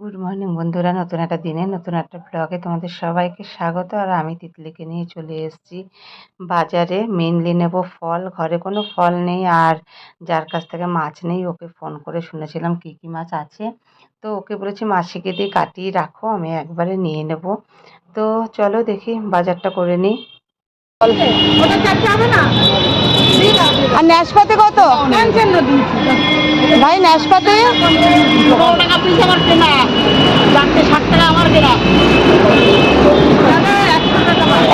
Good morning বন্ধুরা, নতুন একটা দিনে, নতুন একটা ব্লগে তোমাদের সবাইকে স্বাগত। আর আমি তিতলিকে নিয়ে চলে এসেছি বাজারে। মেনলি নেব ফল, ঘরে কোনো ফল নেই। আর যার কাছ থেকে মাছ নেই, ওকে ফোন করে শুনেছিলাম কী কী মাছ আছে। তো ওকে বলেছি, মাসিকে দিয়ে কাটিয়ে রাখো, আমি একবারে নিয়ে নেব। তো চলো দেখি, বাজারটা করে নিই। আর ন্যাশপাতি কত? ভাই ন্যাশপাতি পনেরো টাকা পিস আমার কেনা চারটে ষাট টাকা আমার কেনা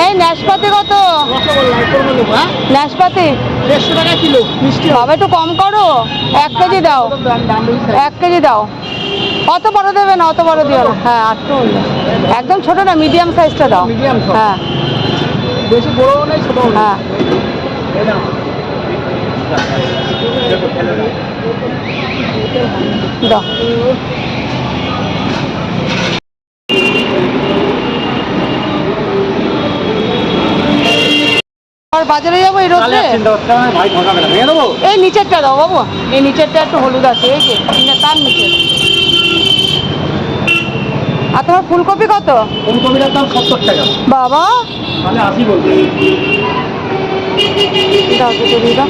এই ন্যাশপাতি কত? ন্যাশপাতি দেড়শো টাকা কিলো মিষ্টি বাবা একটু কম করো। এক কেজি দাও। এক কেজি দাও। অত বড় দেবে না অত বড় দিও না। হ্যাঁ আটটু। একদম ছোট না মিডিয়াম সাইজটা দাও। হ্যাঁ। বেশি ছোটও হ্যাঁ। আর বাজারে যাব এই রোদে? এই নিচেরটা দাও বাবু এই নিচেরটা একটু হলুদ আছে এই যে তার নিচে। আর তোমার ফুলকপি কত? ফুলকপিটার দাম সত্তর টাকা। বাবা। মানে আশি বলতে দুটো দিয়ে দাও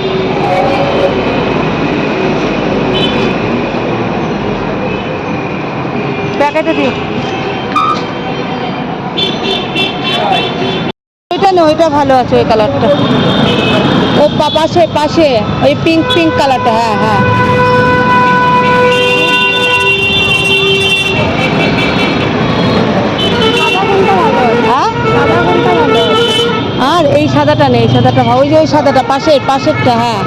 প্যাকেটে দিও ওইটা না ওইটা ভালো আছে ওই কালারটা ও পাশে পাশে, ওই পিঙ্ক পিঙ্ক কালারটা হ্যাঁ হ্যাঁ। সাদাটা নেই সাদাটা ওই যে ওই সাদাটা পাশের পাশেরটা হ্যাঁ।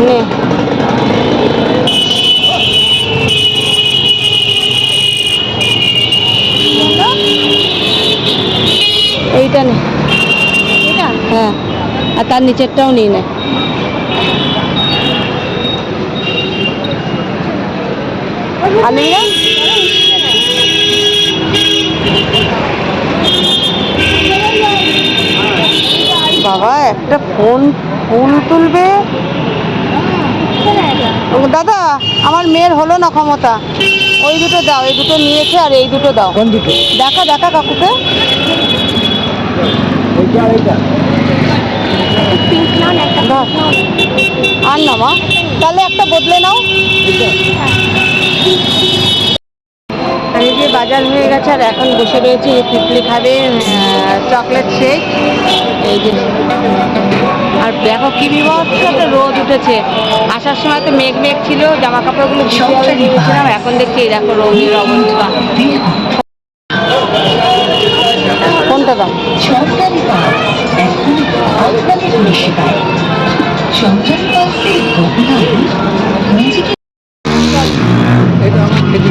নে। এইটা নে। হ্যাঁ আর তার নিচেরটাও নিয়ে নে। আর বাবা একটা ফোন ফুল তুলবে? ও, দাদা আমার মেয়ের হলো না ক্ষমতা। ওই দুটো দাও এই দুটো নিয়েছে আর এই দুটো দাও। কোন দুটো? দেখা দেখা কাকুকে। আর না মা তাহলে একটা বদলে নাও। এই যে বাজার হয়ে গেছে আর এখন বসে রয়েছে তিতলি খাবে চকলেট শেক। এই যে আর দেখো কি বিভৎস রোদ উঠেছে। আসার সময় তো মেঘ মেঘ ছিল জামা কাপড়গুলো দিয়েছিলাম এখন দেখছি এই দেখো রোদের অবস্থা। কোনটা দাম সরকারি নিজেকে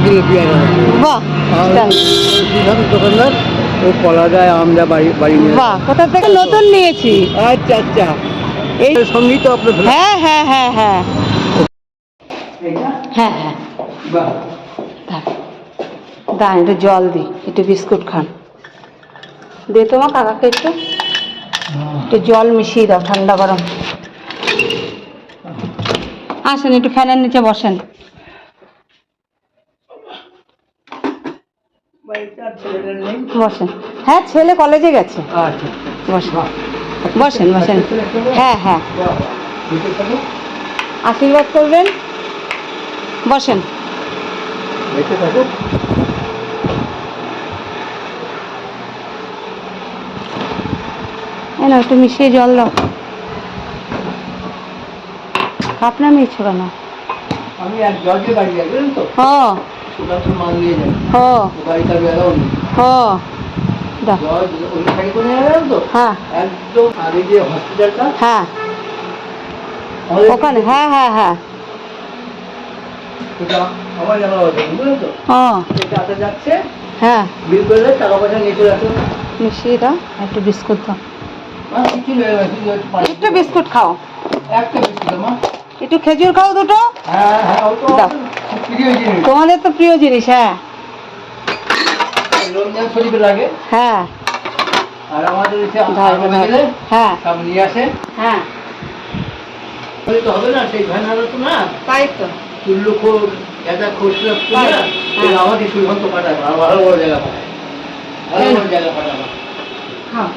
খেতে গেলে বাহ দোকানদার? ও কলা যায় আমরা বাড়ি বাড়ি নিয়ে বাহ কোথা থেকে নতুন নিয়েছি? আচ্ছা আচ্ছা। এই সংগীত তো আপনার হ্যাঁ হ্যাঁ হ্যাঁ হ্যাঁ। হ্যাঁ হ্যাঁ। দাঁড়ান একটু জল দিই একটু বিস্কুট খান। দে তোমার কাকাকে একটু। একটু জল মিশিয়ে দাও ঠান্ডা গরম। আসেন একটু ফ্যানের নিচে বসেন। বসেন। হ্যাঁ ছেলে কলেজে গেছে। আচ্ছা। বসেন। বসেন বসেন। হ্যাঁ হ্যাঁ। আশীর্বাদ করবেন। বসেন। না একটু মিশিয়ে জল দাও। কাপ নামিয়েছো কেন আমি বাড়ি দাও জল করে নিয়ে গেলাম তো? হ্যাঁ একদম আগে যে হসপিটালটা হ্যাঁ। ওখানে হ্যাঁ হ্যাঁ হ্যাঁ। হ্যাঁ। মিশিয়ে দাও একটু বিস্কুট দাও। একটু বিস্কুট খাও। একটা বিস্কুট একটু খেজুর খাও দুটো। হ্যাঁ হ্যাঁ দাও। তোমাদের তো প্রিয় জিনিস হ্যাঁ। রমজান শরীফে লাগে। হ্যাঁ। আর আমাদের এসে ধর, আগে ধর। গেলে হ্যাঁ। সব নিয়ে আসে। হ্যাঁ। তো হবে না সেই ভ্যান তো না। তাই তো। তুল্য একটা খুচরো তুলে আমাকে সুরভন্ত পাঠাবো ভালো বড় জায়গা পাঠাবো। ভালো বড় জায়গা পাঠাবো। হ্যাঁ।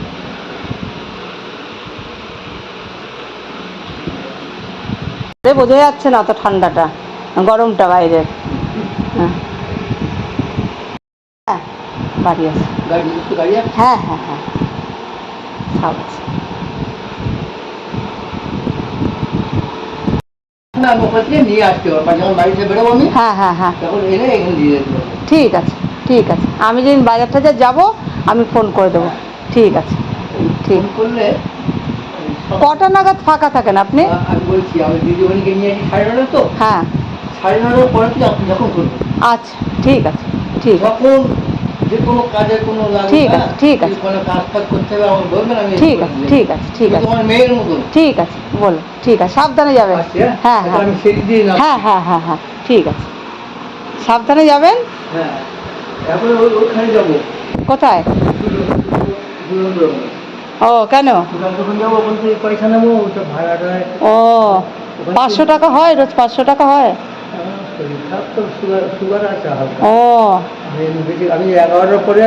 বোঝা যাচ্ছে না অত ঠান্ডাটা। গরমটা বাইরের হ্যাঁ। হ্যাঁ বাড়ি আছে। হ্যাঁ হ্যাঁ হ্যাঁ। সব আছে। আমি হ্যাঁ হ্যাঁ ঠিক আছে ঠিক আছে। আমি যেদিন বাজার টাজার যাব আমি ফোন করে দেবো। ঠিক আছে ঠিক। করলে কটা নাগাদ ফাঁকা থাকেন আপনি? হ্যাঁ। সাড়ে নটার পরে তুই আপনি যখন করবেন? আচ্ছা ঠিক আছে ঠিক যখন যে কোনো কাজে কোনো লাগবে ঠিক আছে, ঠিক আছে। কোনো কাজ করতে হবে আমাকে বলবেন আমি ঠিক আছে ঠিক আছে ঠিক আছে। তোমার মেয়ের মতন ঠিক আছে বলো ঠিক আছে সাবধানে যাবেন। হ্যাঁ? হ্যাঁ আমি সেরি দিয়ে হ্যাঁ হ্যাঁ হ্যাঁ হ্যাঁ ঠিক আছে। সাবধানে যাবেন? হ্যাঁ ওখানে যাব। কোথায়? ও কেন? ও পাঁচশো টাকা হয় রোজ পাঁচশো টাকা হয়? ও। আমি এগারোটার পরে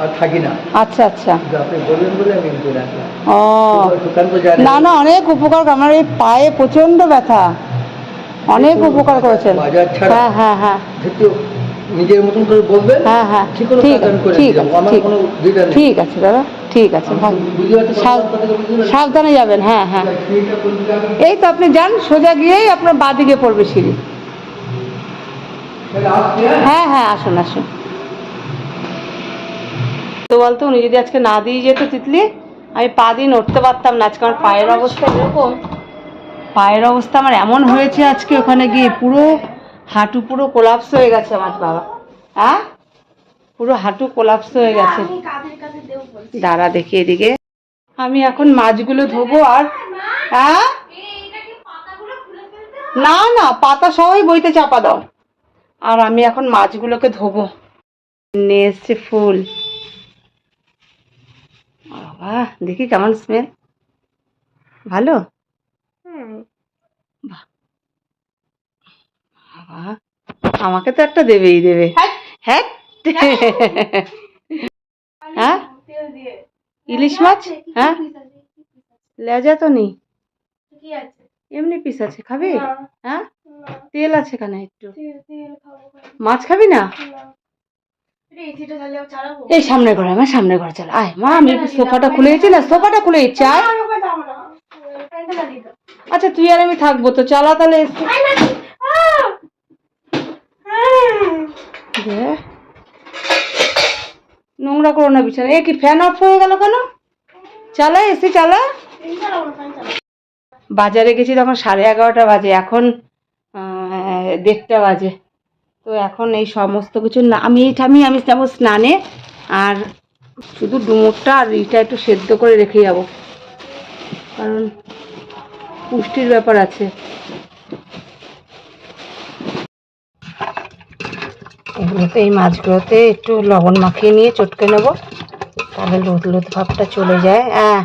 আর থাকি না। আচ্ছা আচ্ছা। আপনি বললেন বলে আমি ও। দোকান তো জানি। না না অনেক উপকার আমার এই পায়ে প্রচণ্ড ব্যথা। অনেক উপকার করেছেন। হ্যাঁ হ্যাঁ হ্যাঁ। নিজের মতন করে বলবেন হ্যাঁ হ্যাঁ। ঠিক আছে ঠিক আছে ঠিক। আছে দাদা ঠিক আছে। সাবধানে যাবেন হ্যাঁ হ্যাঁ। এই তো আপনি যান সোজা গিয়েই আপনার বাদিকে পড়বে সিঁড়ি। হ্যাঁ? হ্যাঁ হ্যাঁ আসুন আসুন। তো বলতো উনি যদি আজকে না দিয়ে যেত তিতলি আমি পা দিয়ে নড়তে পারতাম না। আজকে আমার পায়ের অবস্থা এরকম। পায়ের অবস্থা আমার এমন হয়েছে আজকে ওখানে গিয়ে পুরো হাঁটু পুরো কোলাপস হয়ে গেছে আমার বাবা। হ্যাঁ? পুরো হাঁটু কোলাপস হয়ে গেছে। দাঁড়া দেখি এদিকে। আমি এখন মাছগুলো ধোবো আর হ্যাঁ? না না পাতা সবাই বইতে চাপা দাও। আর আমি এখন মাছগুলোকে ধোবো। নিয়ে এসছে ফুল। বাবা দেখি কেমন স্মেল ভালো। বাবা আমাকে তো একটা দেবেই দেবে। হ্যাঁ। হ্যাঁ। ইলিশ মাছ? হ্যাঁ? লেজা তো নেই। এমনি পিস আছে খাবি? হ্যাঁ? তেল আছে এখানে একটু। মাছ খাবি না? এই সামনে ঘরে আমার সামনে ঘরে চল। আয় মা আমি সোফাটা খুলে দিচ্ছি না? সোফাটা খুলে দিচ্ছি আয়। আচ্ছা তুই আর আমি থাকব তো চালা তাহলে। নোংরা করো না বিছানা। এ কি ফ্যান অফ হয়ে গেল কেন? চালা এসি চালা। বাজারে গেছি তখন সাড়ে এগারোটা বাজে এখন দেড়টা বাজে। তো এখন এই সমস্ত কিছু না, আমি এইটা আমি আমি যাব স্নানে আর শুধু ডুমুরটা আর ইটা একটু সেদ্ধ করে রেখে যাব। কারণ পুষ্টির ব্যাপার আছে। এগুলোতে এই মাছগুলোতে একটু লবণ মাখিয়ে নিয়ে চটকে নেব। তাহলে লোদ লোদ ভাবটা চলে যায়। হ্যাঁ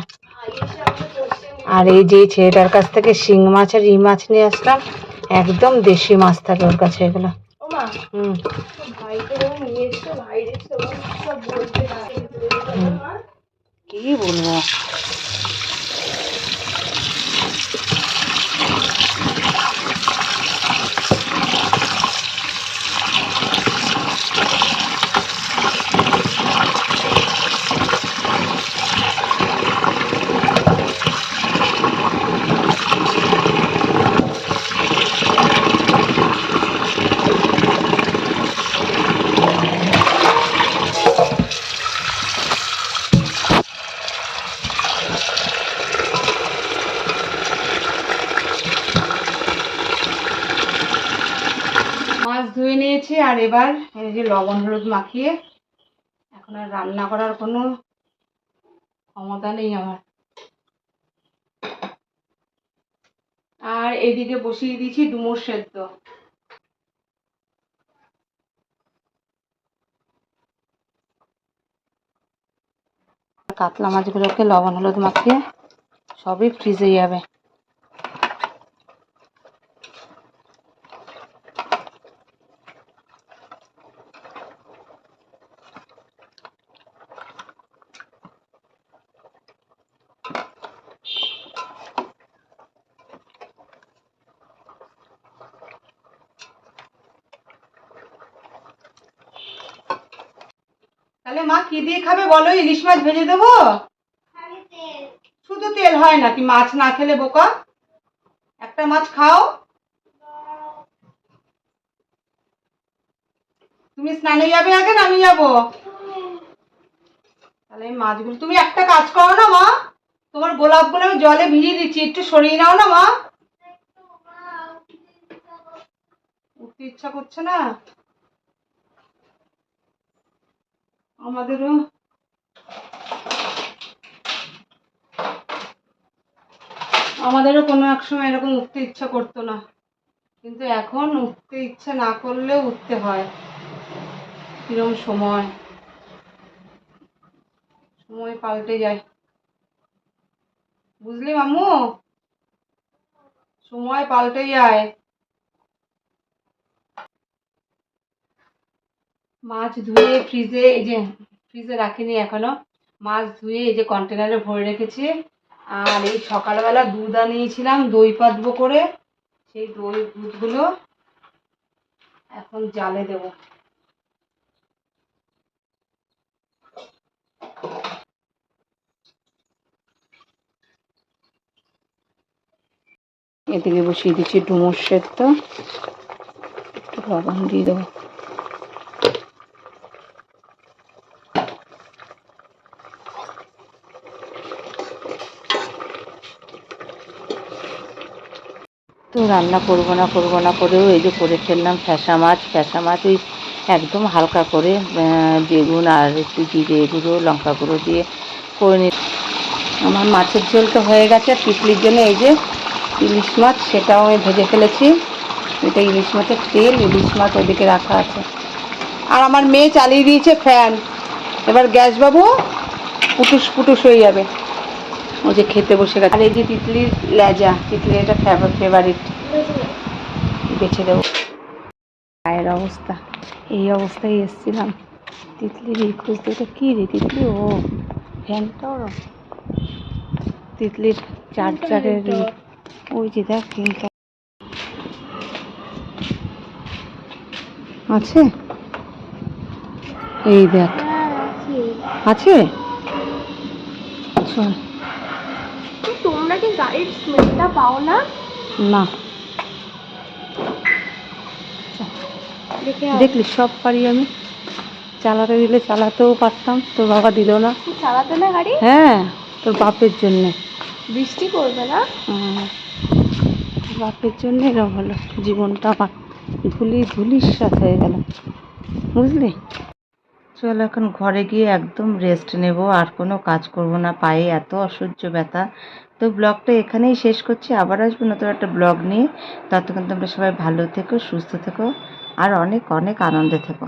আর এই যে ছেলেটার কাছ থেকে শিং মাছ আর ই মাছ নিয়ে আসলাম। একদম দেশি মাছ থাকে ওর কাছে এগুলো। হুম। কি বলব মাছ ধুয়ে নিয়েছি আর এবার এই যে লবণ হলুদ মাখিয়ে এখন আর রান্না করার কোনো ক্ষমতা নেই আমার। আর এদিকে বসিয়ে দিয়েছি ডুমুর সেদ্ধ। কাতলা মাছগুলোকে লবণ হলুদ মাখিয়ে সবই ফ্রিজে যাবে। তাহলে মা কি দিয়ে খাবে বলো? ইলিশ মাছ ভেজে দেবো? শুধু তেল হয় নাকি মাছ না খেলে বোকা? একটা মাছ খাও। তুমি স্নানে যাবে আগে না আমি যাব? তাহলে মাছগুলো তুমি একটা কাজ করো না মা। তোমার গোলাপগুলো আমি জলে ভিজিয়ে দিচ্ছি, একটু সরিয়ে নাও না মা। উঠতে ইচ্ছা করছে না? আমাদেরও। আমাদেরও কোনো এক সময় এরকম উঠতে ইচ্ছা করতো না। কিন্তু এখন উঠতে ইচ্ছা না করলেও উঠতে হয়। কিরম সময়। সময় পাল্টে যায়। বুঝলি মামু? সময় পাল্টে যায়। মাছ ধুয়ে ফ্রিজে, এই যে ফ্রিজে রাখিনি এখনও, মাছ ধুয়ে এই যে কন্টেনারে ভরে রেখেছি। আর এই সকালবেলা দুধ আনিয়েছিলাম, দই পাতবো করে, সেই দই দুধগুলো এখন জালে দেবো। এদিকে বসিয়ে দিচ্ছি ডুমুর সেদ্ধ। একটু লবণ দিয়ে দেবো। তো রান্না করব না করব না করেও এই যে করে ফেললাম ফ্যাসা মাছ। ফ্যাসা মাছ ওই একদম হালকা করে বেগুন আর একটু জিরে গুঁড়ো, লঙ্কা গুঁড়ো দিয়ে করে নি আমার মাছের ঝোলটা হয়ে গেছে। পিপলির জন্য এই যে ইলিশ মাছ, সেটাও আমি ভেজে ফেলেছি। এটা ইলিশ মাছের তেল, ইলিশ মাছ ওদিকে রাখা আছে। আর আমার মেয়ে চালিয়ে দিয়েছে ফ্যান। এবার গ্যাস বাবু পুটুস পুটুস হয়ে যাবে। ও যে খেতে বসে গেছে। আর এই যে তিতলির লেজা তিতলির এটা ফেভারিট বেছে দেবো। গায়ের অবস্থা এই অবস্থায় এসছিলাম। তিতলির খুঁজতে এটা কী রে তিতলি? ও ফ্যানটা ওর তিতলির চার্জারের ওই যে দেখ ফ্যানটা আছে? এই দেখ। আছে? চল। তোমরা কি গাড়ির স্মেলটা পাও না? না। দেখলি সব পারি আমি। চালাতে দিলে চালাতেও পারতাম তোর বাবা দিল না। চালাতে না গাড়ি? হ্যাঁ তোর বাপের জন্যে। বৃষ্টি করবে না? হুম। বাপের জন্য এরকম হলো জীবনটা আমার ধুলি ধুলির সাথে হয়ে গেল। বুঝলি? চল এখন ঘরে গিয়ে একদম রেস্ট নেব আর কোনো কাজ করব না। পায়ে এত অসহ্য ব্যথা। তো ব্লগটা এখানেই শেষ করছি। আবার আসব নতুন একটা ব্লগ নিয়ে। ততক্ষণ তোমরা সবাই ভালো থেকো, সুস্থ থেকো, আর অনেক অনেক আনন্দে থেকো।